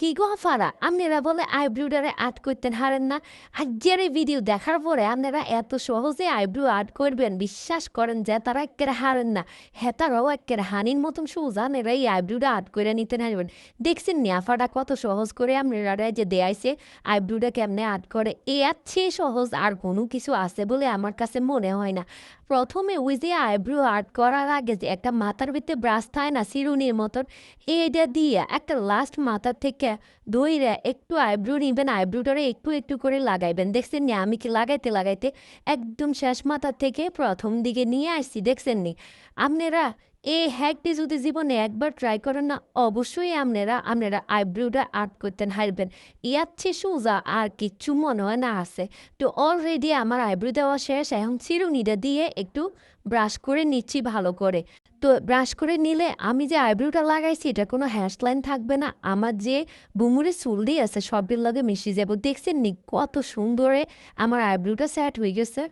কি গো ফারা, আপনারা বলে আইব্রুডারে আর্ট করতেন হারেন না। আজকের এই ভিডিও দেখার পরে আপনারা এত সহজে আইব্রু আর্ট করবেন, বিশ্বাস করেন যে তারা একেবারে হারেন না। হেতারাও একেবারে হানির মতন সোজা আপনারা এই আইব্রুটা আর্ট করে নিতে হারবেন দেখছেন নিয়াফাটা কত সহজ করে আপনারা যে দেয়াইছে আইব্রুটা কেমনে আর্ট করে? এ চেয়ে সহজ আর কোনো কিছু আছে বলে আমার কাছে মনে হয় না। প্রথমে ওই যে আইব্রু আর্ট করার আগে যে একটা মাথার ভিতরে ব্রাশ থাকে না চিরুনির মতন, এইটা দিয়ে একটা লাস্ট মাথার থেকে দইরে একটু আইব্রু নিবেন, আইব্রুটারে একটু একটু করে লাগাইবেন। দেখছেন নি, আমি কি লাগাইতে লাগাইতে একদম শেষ মাথা থেকে প্রথম দিকে নিয়ে আসছি, দেখছেন নি? আপনারা এই হ্যাকটি যদি জীবনে একবার ট্রাই করেন না, অবশ্যই আপনারা আপনারা আইব্রুটা আর্ট করতেন হারবেন ইয়ার চেয়ে সোজা আর কিচ্ছু মনে হয় না আছে। তো অলরেডি আমার আইব্রু দেওয়া শেষ, এখন চিরুনিটা দিয়ে একটু ব্রাশ করে নিচ্ছি ভালো করে। তো ব্রাশ করে নিলে আমি যে আইব্রুটা লাগাইছি, এটা কোনো হেয়ারস্টাইল থাকবে না। আমার যে বুমুরে চুল দিয়ে আছে সবের লগে মিশে যাব। দেখছেন নি কত সুন্দরে আমার আইব্রুটা সেট হয়ে গেছে।